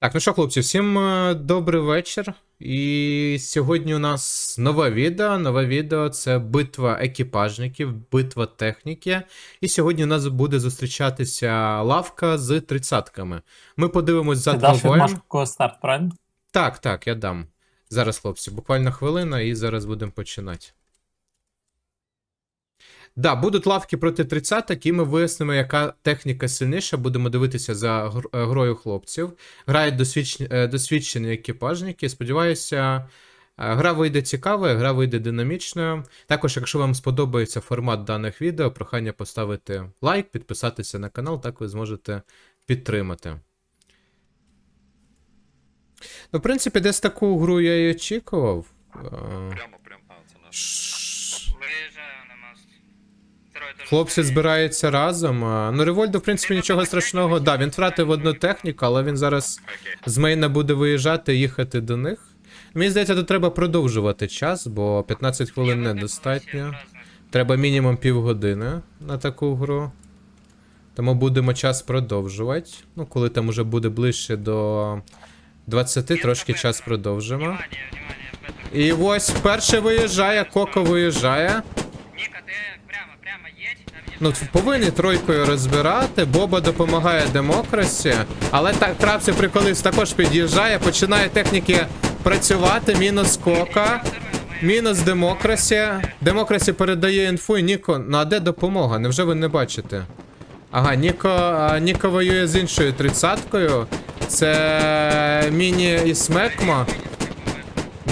Так, ну що, хлопці, всім е, добрий вечір. І сьогодні у нас нове відео. Нове відео це битва екіпажників, битва техніки. І сьогодні у нас буде зустрічатися лавка з тридцятками. Ми подивимось за двобоєм. старт, правильно? Так, так, я дам. Зараз, хлопці, буквально хвилина, і зараз будемо починати. Да, будуть лавки проти 30 і ми вияснимо, яка техніка сильніша. Будемо дивитися за е, грою хлопців. Грають досвідч... е, досвідчені екіпажники. Сподіваюся, е, гра вийде цікавою, гра вийде динамічною. Також, якщо вам сподобається формат даних відео, прохання поставити лайк, підписатися на канал, так ви зможете підтримати. Ну, в принципі, десь таку гру я і очікував. Е, Прямо, прямо. А, це наш. ш- Виїжджаю на мост. Хлопці збираються разом. Ну, Револьду, в принципі, нічого страшного. Да, він втратив одну техніку, але він зараз з мейна буде виїжджати і їхати до них. Мені здається, тут треба продовжувати час, бо 15 хвилин недостатньо. Треба мінімум півгодини на таку гру. Тому будемо час продовжувати. Ну, коли там уже буде ближче до 20, трошки час продовжимо. І ось перший виїжджає, Коко виїжджає. Ніка, ти прямо, прямо їдь, та Ну, повинні тройкою розбирати. Боба допомагає демокрасі. Але так крапці приколист також під'їжджає, починає техніки працювати. Мінус кока. Мінус демокрасі. Демокрасі передає інфу і Ніко. Ну а де допомога? Невже ви не бачите? Ага, Ніко, Ніко воює з іншою тридцяткою. Це міні і смекма.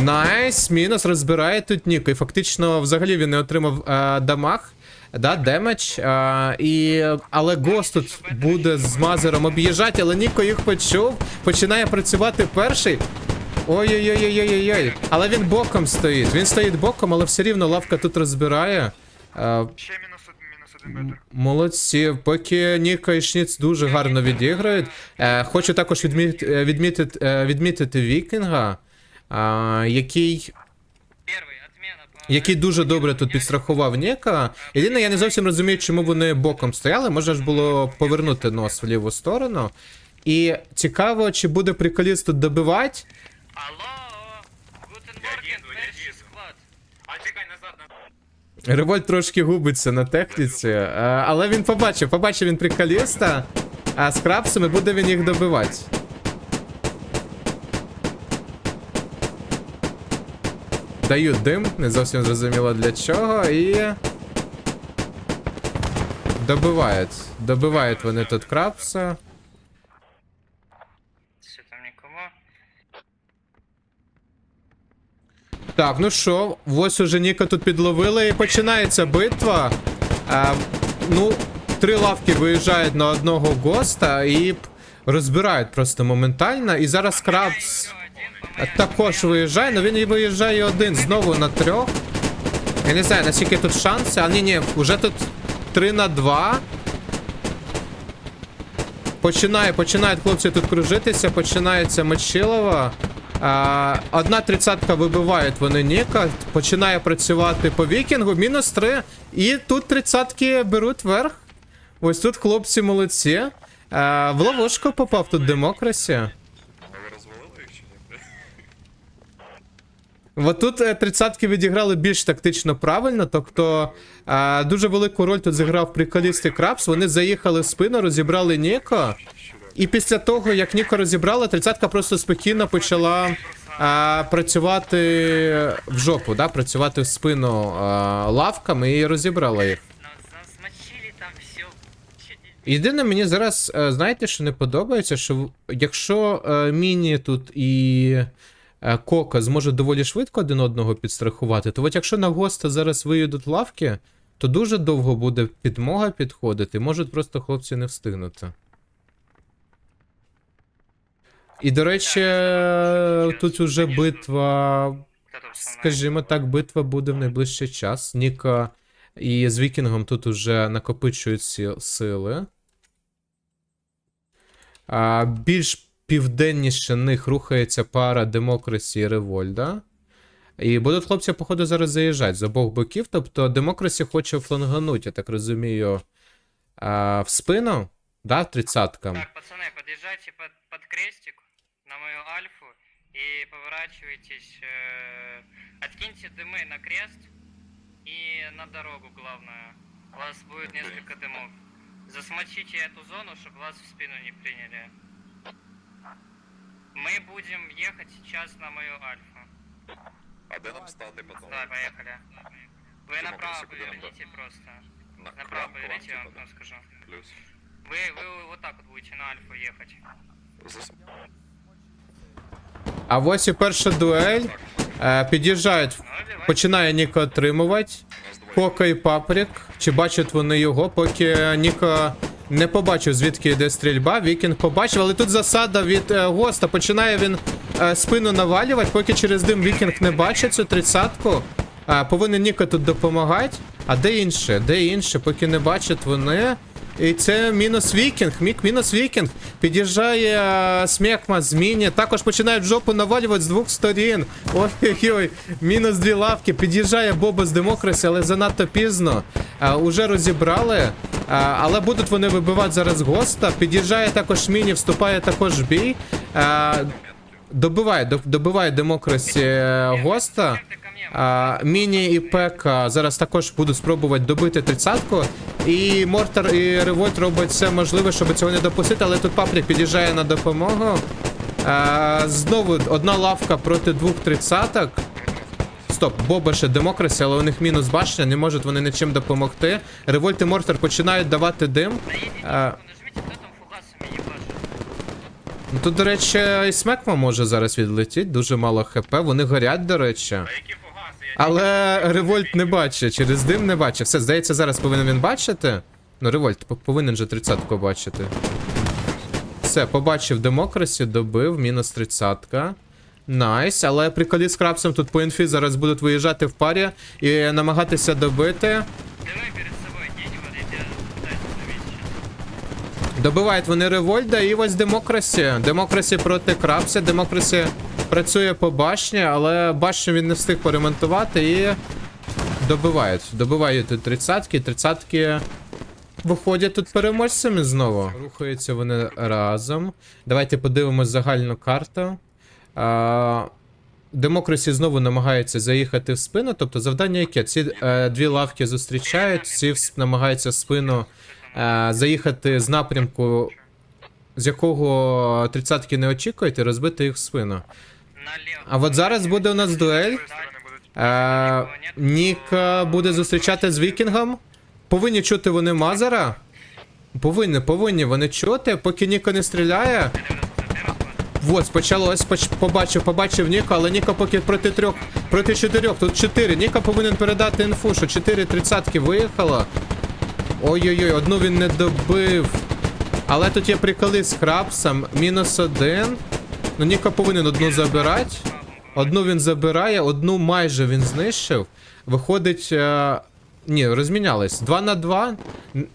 Найс, мінус розбирає тут Ніко. І фактично, взагалі він не отримав е, дамаг. Да, демедж. Е, і, але Гос тут буде з мазером об'їжджати, але Ніко їх почув. Починає працювати перший. Ой-ой-ой-ой-ой-ой. Але він боком стоїть. Він стоїть боком, але все рівно лавка тут розбирає. Е, Ще мінус один, мінус. Молодці, поки Ніка і Шніц дуже гарно відіграють. Е, хочу також відміт, е, відмітити, е, відмітити Вікінга, е, який, який дуже добре тут підстрахував Ніка. Єдине, я не зовсім розумію, чому вони боком стояли. Можна ж було повернути нос в ліву сторону. І цікаво, чи буде приколіст тут добивати. Алло, Гутен Морген, перший склад. А чекай назад, назад. Револьт трошки губиться на техніці, е, але він побачив, побачив він приколіста, а з крапсами буде він їх добивати. Дають дим, не зовсім зрозуміло для чого, і. Добивають. Добивають вони тут крапса. Що там нікого? Так, ну що, ось уже Ніка тут підловили і починається битва. А, ну, три лавки виїжджають на одного госта і розбирають просто моментально. І зараз Крабс також виїжджає, але він виїжджає один знову на трьох. Я не знаю, наскільки тут шанси, але ні, ні, вже тут 3 на 2. Починає, починають хлопці тут кружитися, починається Мочилова. А, одна тридцятка вибивають вони Ніка, починає працювати по вікінгу, мінус 3. І тут тридцятки беруть верх. Ось тут хлопці молодці. В ловушку попав тут демокрасі. А ви розвалили їх чи ні? От тут е, тридцятки відіграли більш тактично правильно, тобто е, дуже велику роль тут зіграв приколіст і Крабс. Вони заїхали в спину, розібрали Ніко. І після того, як Ніко розібрала, тридцятка просто спокійно почала е, працювати в жопу, да? працювати в спину е, лавками і розібрала їх. Єдине, мені зараз, е, знаєте, що не подобається, що якщо е, Міні тут і Кока зможуть доволі швидко один одного підстрахувати, то от якщо на госта зараз виїдуть лавки, то дуже довго буде підмога підходити, можуть просто хлопці не встигнути. І, до речі, е, тут уже битва, скажімо так, битва буде в найближчий час. Ніка і з Вікінгом тут уже накопичують сили. А, більш південніше них рухається пара Демокрасі і Револьда. І будуть хлопці, походу, зараз заїжджати з обох боків. Тобто Демокрасі хоче флангануть, я так розумію, а, в спину, да, тридцяткам. Так, пацаны, подъезжайте под, под крестик. на мою альфу и поворачивайтесь. э, откиньте дымы на крест и на дорогу главную. У вас будет несколько дымов. Засмочите эту зону, чтобы вас в спину не приняли. Мы будем ехать сейчас на мою альфу. А де нам стати потім? Да, поехали. Вы Тимофей, направо куда нам поверните просто. На Направо кран, поверните, я кран, вам типа, да? скажу. Плюс. Вы, вы вот так вот будете на альфу ехать. Зас... А ось і перша дуель. Е, під'їжджають, Ну, давай. починає Ніко отримувати. Нас двоє. Кока і Паприк. Чи бачать вони його, поки Ніко не побачив, звідки йде стрільба. Вікінг побачив, але тут засада від е, Госта. Починає він е, спину навалювати, поки через дим Вікінг не бачить цю тридцятку. Е, повинен Ніко тут допомагати. А де інше? Де інше? Поки не бачать вони. І це мінус Вікінг. Мік мінус Вікінг. Під'їжджає Смекма з Міні. Також починають жопу навалювати з двох сторін. Ой-ой-ой, мінус дві лавки. Під'їжджає Боба з Демокрасі, але занадто пізно. Е, уже розібрали. Е, але будуть вони вибивати зараз госта. Під'їжджає також Міні, вступає також бій. Е, добиває, добиває Демокрасі е, госта. А, Міні і Пека зараз також будуть спробувати добити тридцятку. І Мортар і Револьт роблять все можливе, щоб цього не допустити, але тут Паприк під'їжджає на допомогу. А, знову одна лавка проти двох тридцяток. Стоп, Боба ще демокрасі, але у них мінус башня, не можуть вони нічим допомогти. Револьт і Мортар починають давати дим. А. Ну тут, до речі, і Смекма може зараз відлетіти, дуже мало хп, вони горять, до речі. Які фугаси? Але Револьт не бачить, через дим не бачить. Все, здається, зараз повинен він бачити. Ну, Револьт повинен же 30-ку бачити. Все, побачив демокрасі, добив, мінус 30-ка. Найс, але приколі з крапсом тут по інфі зараз будуть виїжджати в парі і намагатися добити. Давай Добивають вони Револьда і ось Демокрасі. Демокрасі проти Крабса. Демокрасі працює по башні, але башню він не встиг поремонтувати і добивають. Добивають тридцятки, тридцятки виходять тут переможцями знову. Рухаються вони разом. Давайте подивимось загальну карту. А, Демокрасі знову намагається заїхати в спину. Тобто завдання яке? Ці е, дві лавки зустрічають, ці намагаються спину заїхати з напрямку, з якого тридцятки не очікують, і розбити їх в спину. А от зараз буде у нас дуель. Е, Нік буде зустрічати з Вікінгом. Повинні чути вони Мазера. Повинні, повинні вони чути, поки Ніко не стріляє. Вот, почалось, поч- побачив, побачив Ніко, але Ніко поки проти трьох, проти чотирьох, тут чотири. Ніко повинен передати інфу, що чотири тридцятки виїхало. Ой-ой-ой, одну він не добив. Але тут є приколи з Храпсом, мінус один. Ну, Ніко повинен одну забирати. Одну він забирає, одну майже він знищив. Виходить. Е... Ні, розмінялись. 2 на 2.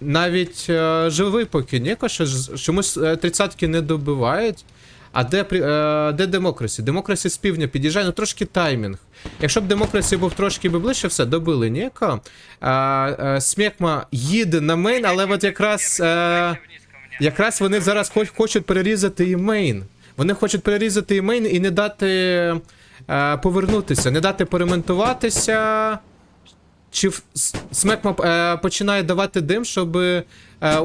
Навіть е... живий поки Ніко, що чомусь е, тридцятки не добивають. А де, е... де демокрасі? Демокрасі з півдня під'їжджає, ну трошки таймінг. Якщо б демокрасі був трошки би ближче, все, добили Ніко. Е... Смекма їде на мейн, але от якраз. Е... Якраз вони зараз хоч, хочуть перерізати і мейн. Вони хочуть перерізати і мейн і не дати е, повернутися, не дати поремонтуватися. Чи Смекма е, починає давати дим, щоб е,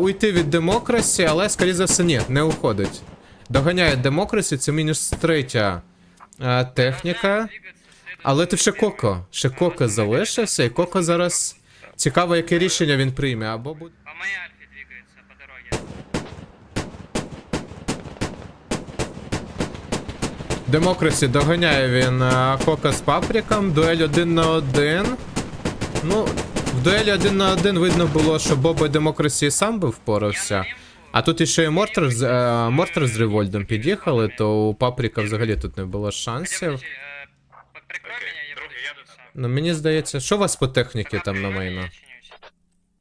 уйти від демокрасі, але, скоріше за все, ні, не уходить. Доганяє демокрасі, це мінус третя е, техніка. Але тут ще Коко. Ще Коко залишився, і Коко зараз цікаво, яке рішення він прийме. Або буде. По моей альфе двигается по дороге. Демокрасі доганяє він е, Кока з Паприком. Дуель один на один. Ну, в дуелі один на один видно було, що Боба Демокрасі сам би впорався. А тут іще і Мортер з, е, Мортер з Револьдом під'їхали, то у Паприка взагалі тут не було шансів. Подожди, э, по- прикрой меня, я буду чиниться. Ну мені здається, що у вас по техніці там на Прикрой мейну? меня, я чинюсь.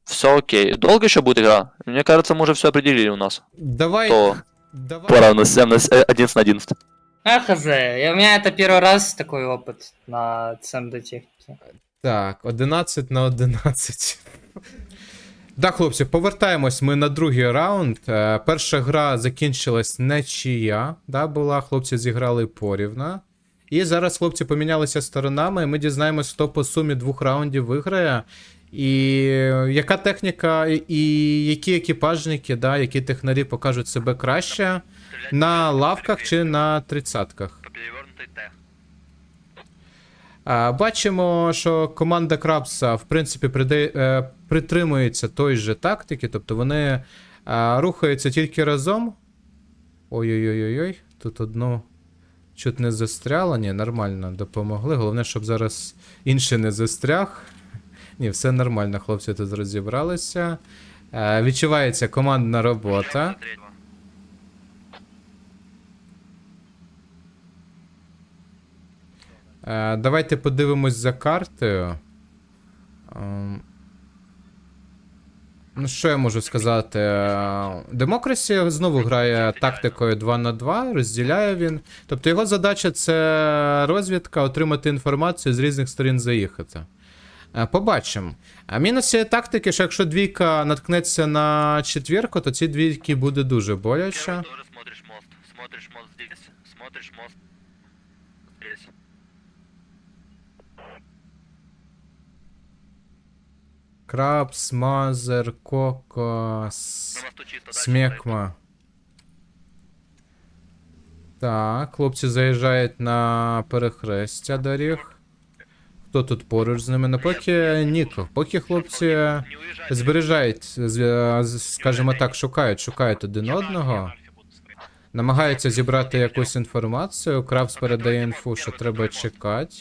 Все окей. Долго еще будет игра? Мне кажется, мы уже все определили у нас. Давай. То Давай. поровну 7 на с- э, 11 на 11. А, хз, и у меня это первый раз такой опыт на ЦМД технике. Так, 11 на 11. Да, хлопці, повертаємось ми на другий раунд. Е, перша гра закінчилась нечия. Да, була, хлопці зіграли порівна. І зараз хлопці помінялися сторонами, і ми дізнаємось, хто по сумі двох раундів виграє. І яка техніка, і- які екіпажники, да, які технарі покажуть себе краще на лавках чи на тридцятках. Перевернутий Т. Бачимо, що команда Крабса, в принципі, е, притримується той же тактики, тобто вони рухаються тільки разом. Ой-ой-ой-ой, тут одну чуть не застряло. Ні, нормально допомогли. Головне, щоб зараз інший не застряг. Ні, все нормально, хлопці тут розібралися. Е, відчувається командна робота. Третього. Е, давайте подивимось за картою. Ем, Ну, що я можу сказати? Е, знову грає тактикою 2 на 2, розділяє він. Тобто його задача це розвідка, отримати інформацію з різних сторін заїхати. Е, Побачимо. А мінус цієї тактики, що якщо двійка наткнеться на четвірку, то ці двійки буде дуже боляче. Смотришь мост. Смотришь мост здесь, смотришь мост. Крабс, Мазер, Коко, С- На мосту чисто, дальше Смекма. Так, хлопці заїжджають на перехрестя доріг. Хто тут поруч з ними? Ну поки Ніко. Поки хлопці Не уезжай. зберігають, з- з- скажімо так, шукають, шукають один одного. Намагаються зібрати якусь інформацію. Крафс передає інфу, що треба чекати.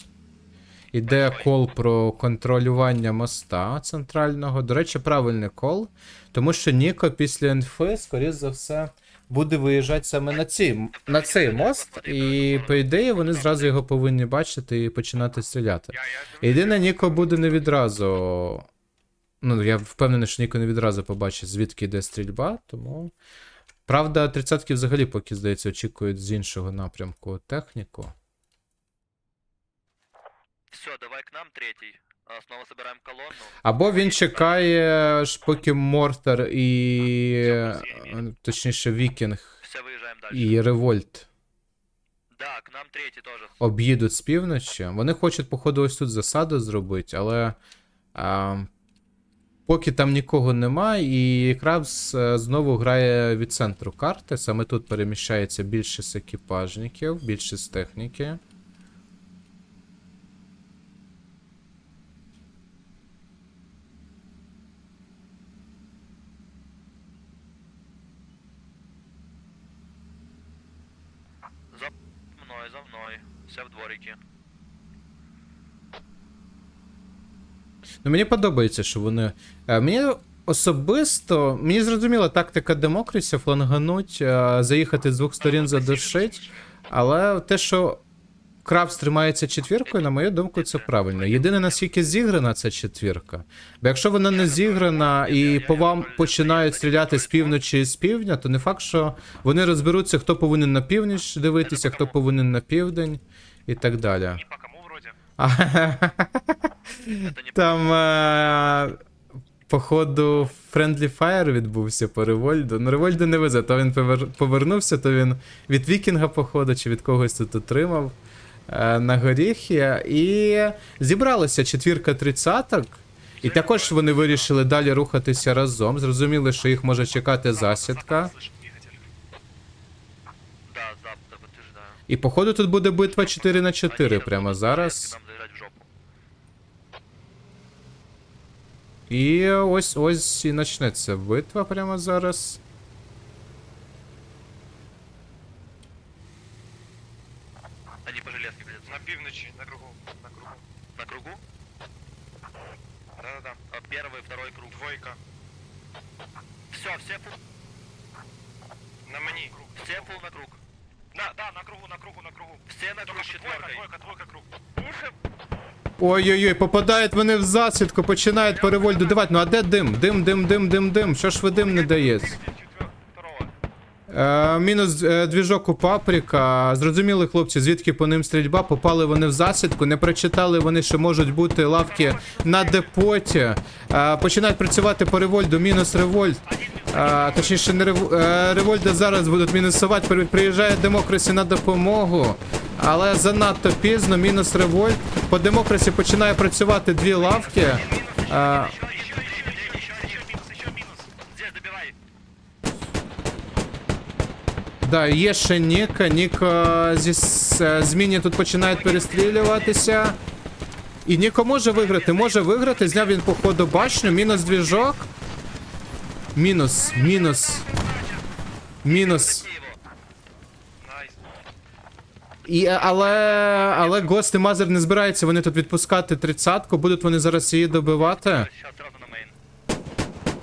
Іде кол про контролювання моста центрального. До речі, правильний кол, тому що Ніко після інфи, скоріш за все, буде виїжджати саме на, ці, на цей мост, і по ідеї вони зразу його повинні бачити і починати стріляти. Єдине, Ніко буде не відразу. Ну, я впевнений, що Ніко не відразу побачить, звідки йде стрільба, тому. Правда, тридцятки взагалі, поки, здається, очікують з іншого напрямку техніку. Все, давай к нам третий. А, Снова собираем колонну. Або він чекає, ж поки Мортер і. е, Точніше, Вікінг Все, выезжаем дальше. і Револьт Да, к нам третий тоже. об'їдуть з півночі. Вони хочуть, походу, ось тут засаду зробити, але. А, поки там нікого нема, і Крабс е, знову грає від центру карти. Саме тут переміщається більшість екіпажників, більшість техніки. За мной, за мной. Все. Ну, мені подобається, що вони. Е, Мені особисто. Мені зрозуміла тактика Демокрісі, флангануть, е, заїхати з двох сторін задушить. Але те, що Крабс тримається четвіркою, на мою думку, це правильно. Єдине, наскільки зіграна ця четвірка. Бо якщо вона не зіграна і по вам починають стріляти з півночі і з півдня, то не факт, що вони розберуться, хто повинен на північ дивитися, хто повинен на південь і так далі. Не по кому вроде. Там, е, походу, Friendly Fire відбувся по Револьду. Ну, Револьду не везе, то він повернувся, то він від Вікінга, походу, чи від когось тут отримав е, на горіхи. І зібралася четвірка тридцяток. І також вони вирішили далі рухатися разом. Зрозуміли, що їх може чекати засідка. І походу тут буде битва 4 на 4 прямо зараз. І ось ось і почнеться битва прямо зараз. Они по железке блядь. На півночі, на кругу. На кругу. На кругу? Да-да-да. Первый, второй круг. Двойка. Все, все пул, На мені. все пул на круг. На, да, на кругу, на кругу, на кругу. Все на круг Только двойка, двойка, двойка, круг. Пушим. Ой-ой-ой, попадають вони в засідку, починають по револьду давати. Ну а де дим? Дим, дим, дим, дим, дим. Що ж ви дим не даєте? Второго. Е, мінус е, двіжок у паприка. Зрозуміли, хлопці, звідки по ним стрільба. Попали вони в засідку. Не прочитали вони, що можуть бути лавки на депоті. Е, починають працювати по револьду. Мінус револьд. Точніше, не рев... е, револьда зараз будуть мінусувати. Приїжджає демокрасі на допомогу. Але занадто пізно. Мінус револьд. По демокрасі починає працювати дві лавки. Добивай. Да, є ще Ніка. Ніка зі е, зміні тут починають перестрілюватися. І Ніко може виграти, може виграти. Зняв він по ходу башню. Мінус двіжок. Мінус, мінус. Мінус. І, е, але, але Гост і Мазер не збираються вони тут відпускати тридцятку. Будуть вони зараз її добивати.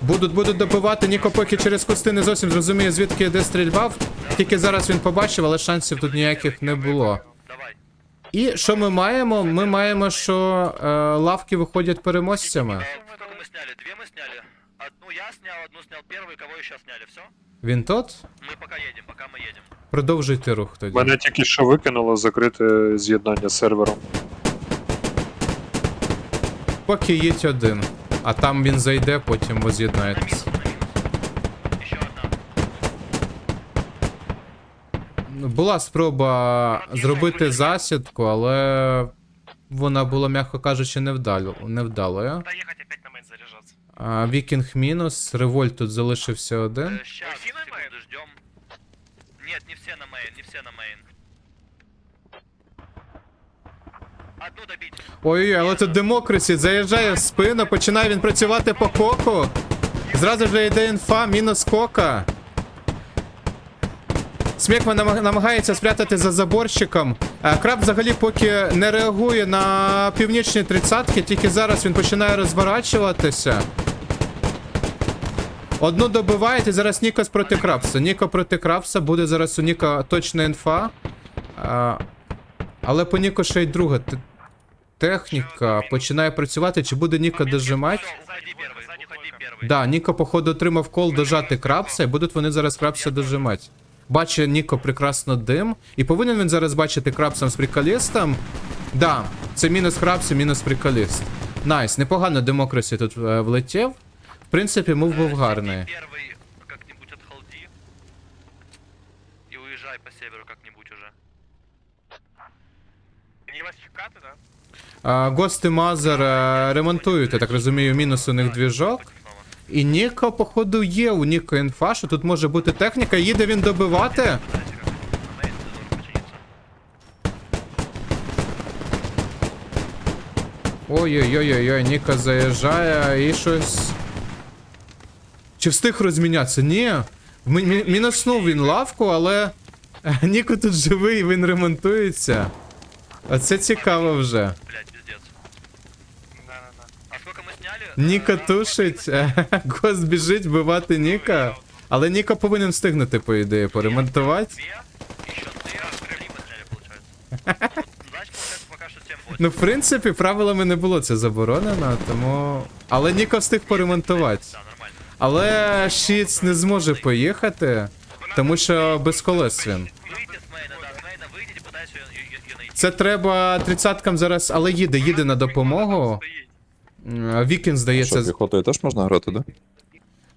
Будуть, будуть добивати. Ніко поки через кусти не зовсім зрозуміє, звідки йде стрільба. Тільки зараз він побачив, але шансів тут ніяких не було. І що ми маємо? Ми маємо, що е, лавки виходять переможцями. Сколько мы сняли? Две мы сняли. Одну я снял, одну снял первый, кого еще сняли. Все? Він тот? Мы пока едем, пока мы едем. Продовжуйте рух тоді. Мене тільки що викинуло закрите з'єднання з сервером. Поки їдь один. А там він зайде, потім воз'єднаєтесь. Еще одна. Ну, Була спроба зробити засідку, але вона була, м'яко кажучи, невдало, невдалою. Доехать а, Вікінг мінус, револьт тут залишився один. Сейчас, секунду, ждем. Нет, не все на мейн, не все на мейн. Одну добить. Ой-ой, але тут демокрасі заїжджає в спину, починає він працювати по коку. Зразу ж йде інфа, мінус кока. Намаг- намагається спрятати за заборщиком. Е, Краб взагалі поки не реагує на північні тридцятки, тільки зараз він починає розворачуватися. Одну добивають і зараз Нікос проти Крабса. Ніко проти Крабса, буде зараз у Ніка точна інфа. А, але по Ніко ще й друга т- техніка починає працювати. Чи буде Ніко дожимати? Всё, уходи первый, уходи первый. Да, Ніко, походу, отримав кол дожати Крабса, і будуть вони зараз Крабса дожимати. Бачить Ніко прекрасно дим. І повинен він зараз бачити Крабсом з приколістом. Да, це мінус Крабс і мінус приколіст. Найс, непогано демокрасі тут е, влетів. В принципі, мув був гарний. Первый как-нибудь отхолди. И уезжай по северу как-нибудь уже. Не вас чекати, да? А, Гост і Мазер е, ремонтують, я так розумію, мінус у них двіжок. І Ніко, походу, є у Ніко інфа, що тут може бути техніка. Їде він добивати. Ой-ой-ой-ой, Ніка заїжджає і щось. Чи встиг розмінятися? Ні. Мі- мі- Мінуснув він лавку, але е, Ніко тут живий, він ремонтується. Оце цікаво вже. Блять, пиздец. Да-да-да. А сколько мы сняли? Ніка Э, тушить, е, Гост біжить вбивати Ніка. Але Ніка повинен встигнути, по ідеї, поремонтувати. Две, еще три, три мы сняли, получается. Значит, получается, пока что 7 Ну, в принципі, правилами не було це заборонено, тому. Але Ніко встиг поремонтувати. Да, нормально. Але Шіц не зможе поїхати, тому що без колес він. Выйти с мейна, да, с мейна выйдите, пытайся ее, ее, ее найти. Це треба тридцяткам зараз, але їде, їде на допомогу. М, Вікін, здається, Що, з- піхотою теж можна грати, да?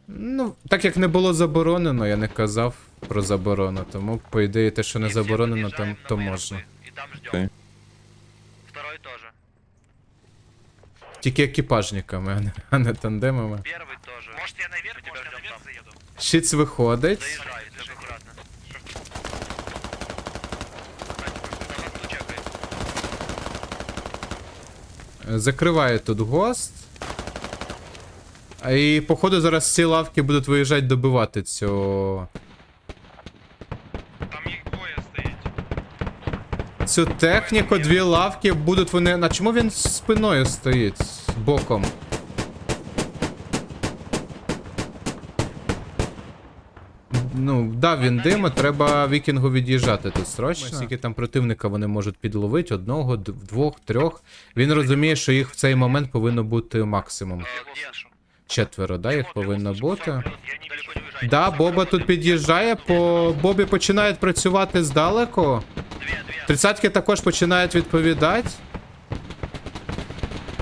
ну, так як не було заборонено, я не казав про заборону, тому, по ідеї, те, що не И все заборонено, то, подъезжаем то на мейн можна. вы, Тільки екіпажниками, а не, а не тандемами. Первый тоже. Может я наверх, может я наверх заеду? Шіц виходить. Заезжай, только аккуратно. Закриває тут гост. А І походу зараз ці лавки будуть виїжджати добивати цю. Там їх двоє стоїть. Цю техніку, дві лавки будуть вони. На чому він спиною стоїть? Боком. Ну, дав він диму, треба вікінгу від'їжджати тут срочно. Скільки там противника вони можуть підловити, одного, двох, трьох. Він розуміє, що їх в цей момент повинно бути максимум. Четверо, да, їх повинно бути. Да, Боба тут під'їжджає, по Бобі починають працювати здалеку. Тридцятки також починають відповідати.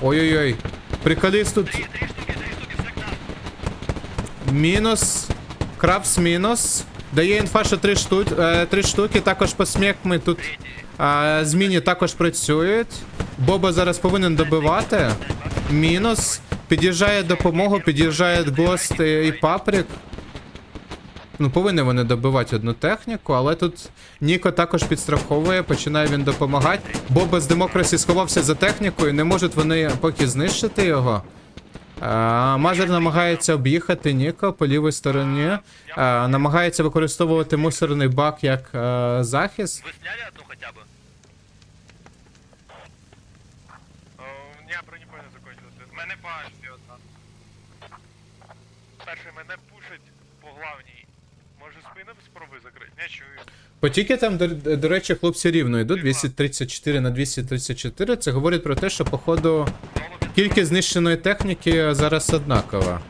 Ой-ой-ой. Приколіст тут штуки, штуки, мінус. Крабс мінус. Дає інфа, що три, шту... е, три штуки. Також по смекми тут зміні також працюють. Боба зараз повинен добивати. Мінус. Під'їжджає допомогу, під'їжджає Гост і Паприк. Ну, повинні вони добивати одну техніку, але тут Ніко також підстраховує, починає він допомагати. Боба з Демокрасі сховався за технікою, не можуть вони поки знищити його. А, Мазер намагається об'їхати Ніко по лівій стороні. А, намагається використовувати мусорний бак як е, захист. Вы сняли одну хотя бы? У мене бронебойна закончилася. В мене Ашті одна. Перше, мене пушить по главній. Може спину спробуй закрити? Не чую. Потіки там, до, до речі, хлопці рівно йдуть 234 на 234. Це говорить про те, що, походу, кількість знищеної техніки зараз однакова.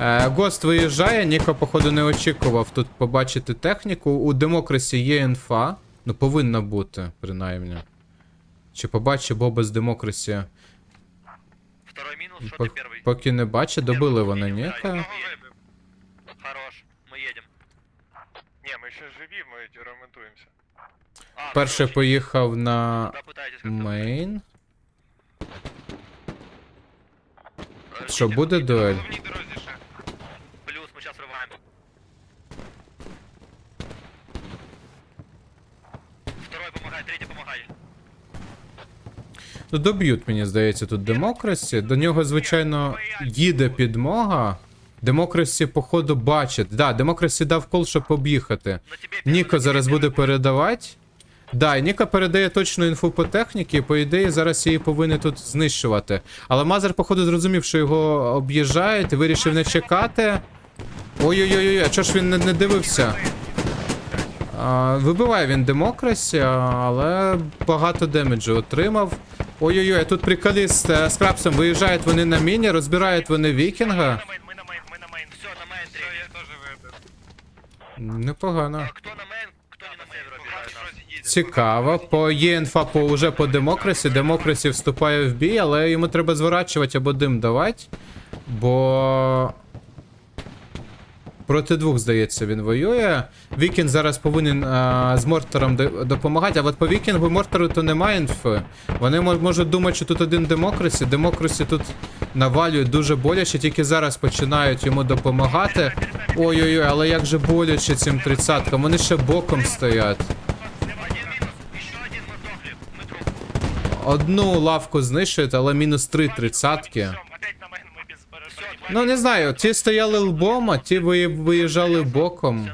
Е, Гост виїжджає, Ніко, походу, не очікував тут побачити техніку. У Демокрасі є інфа. Ну, повинна бути, принаймні. Чи побачить Боба з Демокрасі? Второй минус, что Пок- ты первый? Поки не бачить, добили вони Ніка. Кого вибив? Хорош, мы едем. Ні, ми ще живі, ми ремонтуємося. А, Перший хорош. поїхав на Куда пытаетесь как-то мейн. Э, Що, Питер, буде Питер, дуель? В головній дорозі ще. Ну, доб'ють, мені здається, тут демокрасі. До нього, звичайно, їде підмога. Демокрасі, походу, бачить. Да, демокрасі дав кол, щоб об'їхати. Ніко зараз буде передавати. Да, і Ніко передає точну інфу по техніці, по ідеї зараз її повинні тут знищувати. Але Мазер, походу, зрозумів, що його об'їжджають вирішив не чекати. Ой-ой-ой, а чого ж він не, не дивився? А, вибиває він демокрасі, але багато демеджу отримав. Ой-ой-ой, тут приколіст е, з крапсом виїжджають вони на міні, розбирають вони вікінга. Ми на мейн, ми на мейн, ми на мейн. Все, на мейн Все, я теж вибив. Непогано. А Кто на мейн, кто не на север обижает. Цікаво. По є інфа по уже по демокрасі. Демокрасі вступає в бій, але йому треба зворачувати або дим давати. Бо. Проти двох, здається, він воює. Вікінг зараз повинен а, з Мортером допомагати, а от по Вікінгу Мортеру то немає інфи. Вони можуть думати, що тут один демокрасі. Демокрасі тут навалюють дуже боляче, тільки зараз починають йому допомагати. Ой-ой-ой, але як же боляче цим тридцяткам, вони ще боком стоять. Одну лавку знищують, але мінус три тридцятки. Все, опять на мейн ми без бронебойни. Ну не знаю, ті стояли лбом, а ті виїжджали боком.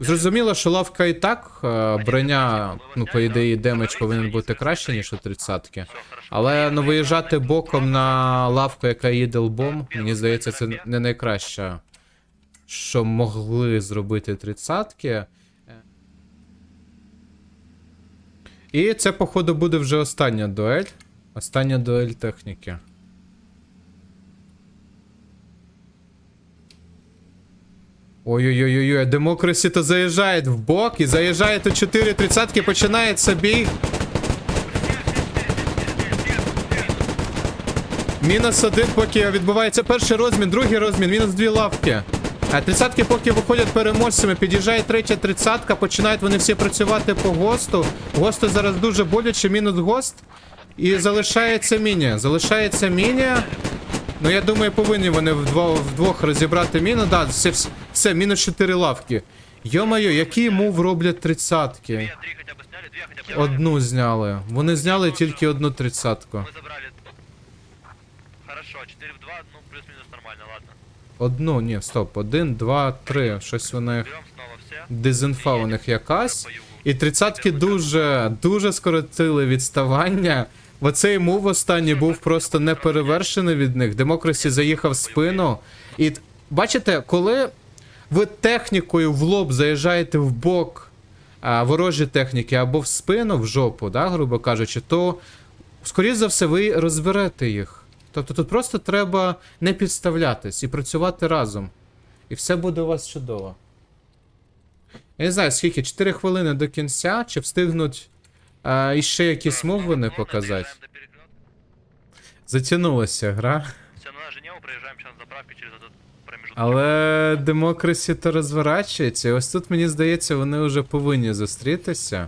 Зрозуміло, що лавка і так, е, броня, ну, по ідеї, демедж повинен бути краще, ніж у тридцятки. Все, хорошо. Але ну виїжджати боком на лавку, яка їде лбом, мені здається, це не найкраще, що могли зробити тридцятки. І це, походу, буде вже остання дуель. Остання дуель техніки. Ой-ой-ой, демокрасі то заїжджає в бок і заїжджає то 4 тридцятки, починається бій. Мінус один, поки відбувається перший розмін, другий розмін, мінус дві лавки. Тридцятки поки виходять переможцями, під'їжджає третя тридцятка, починають вони всі працювати по госту. Госту зараз дуже боляче, мінус гост. І залишається міні. Залишається міні. Ну я думаю, повинні вони вдво, вдвох розібрати міну. Да, все, все, все мінус 4 лавки. Йо-моє, який мув роблять тридцятки? Две, три хотя бы сняли, две хотя бы. Одну зняли. Вони зняли тільки одну тридцятку. Мы забрали. Хорошо, 4 в 2, ну плюс-минус нормально, ладно. Одну, ні, стоп, один, два, три. Щось у них. Берем снова все. Дезінфа у них якась. По югу. І тридцятки дуже, дуже скоротили відставання. Бо цей мув останній був просто неперевершений від них. Демокрасі заїхав в спину. І бачите, коли ви технікою в лоб заїжджаєте в бок а, ворожі техніки або в спину, в жопу, да, грубо кажучи, то скоріше за все, ви розберете їх. Тобто тут просто треба не підставлятись і працювати разом. І все буде у вас чудово. Я не знаю, скільки, 4 хвилини до кінця, чи встигнуть а, іще якісь мовини показати. Доезжаем до перекрестка. Затягнулася гра. Все, ну на Женеву проезжаем сейчас на заправке через этот промежуток. Але демокрасі то розворачується. І ось тут, мені здається, вони вже повинні зустрітися.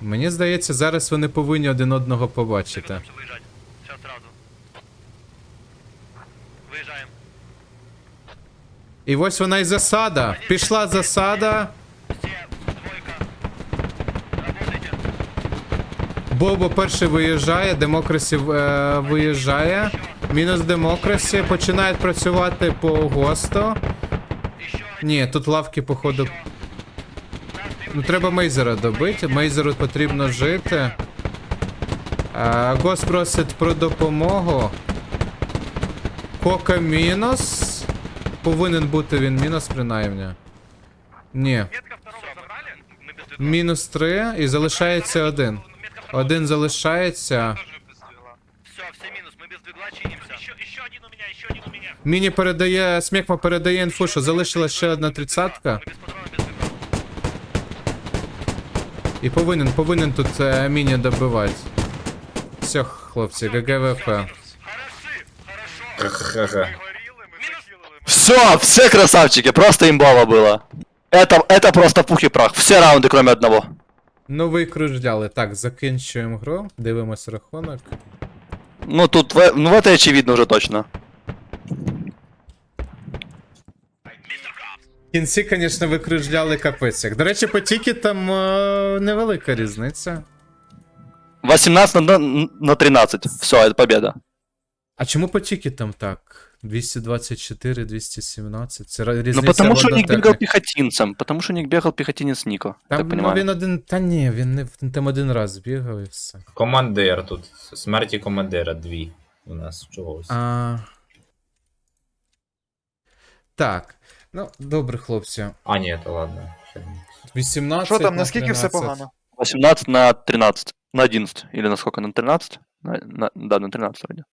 Мені здається, зараз вони повинні один одного побачити. Приготовимся выезжать. Сейчас сразу. Выезжаем. І ось вона і засада. Пішла засада. Все, Бобо перший виїжджає, демокрасі е, виїжджає. Мінус демокрасі. Починають працювати по ГОСТу. Ні, тут лавки, походу. Ну, треба Мейзера добити. Мейзеру потрібно жити. А, Гос просить про допомогу. Кока мінус. Повинен бути він мінус, принаймні. Ні. Мінус 3 і залишається один. Метка второго Один залишається. тоже без двигла. Все, все минус, мы без двигла чинимся. Еще, еще один у меня, еще один у меня. Міні передає. Смекма передає інфу, що залишилась ще одна тридцатка. Мы без патронов, без двигла. І повинен, повинен тут е, міні добивати. Все, хлопці, ГГВП. Хороши, хорошо. Мы гориллы, мы закиловали. мы- Все, все красавчики, просто имбово было. Это, это просто пух и прах. Все раунды, кроме одного. Ну, ви кружляли. Так, закінчуємо гру. Дивимось рахунок. Ну тут, ну в этой очевидно уже точно. В кінці, звісно, ви кружляли капець. До речі, по тікетам е, невелика різниця. 18 на, на 13. Все, это победа. А чому по тікетам так? 224, 217. Це різниця Ну потому в что одну Ник бегал техніку. Потому что Ник бегал пехотинец Нико. Там так ну, він один. Та ні, він не він там один раз бігав і все. Командир тут. Смерті командира дві у нас чогось. А... Так. Ну, добре, хлопці. А, ні, то ладно. Ще 18. Що там, на наскільки все 13. погано? 18 на 13. На 11. Или на сколько? На 13? На, на, да, на 13 вроде.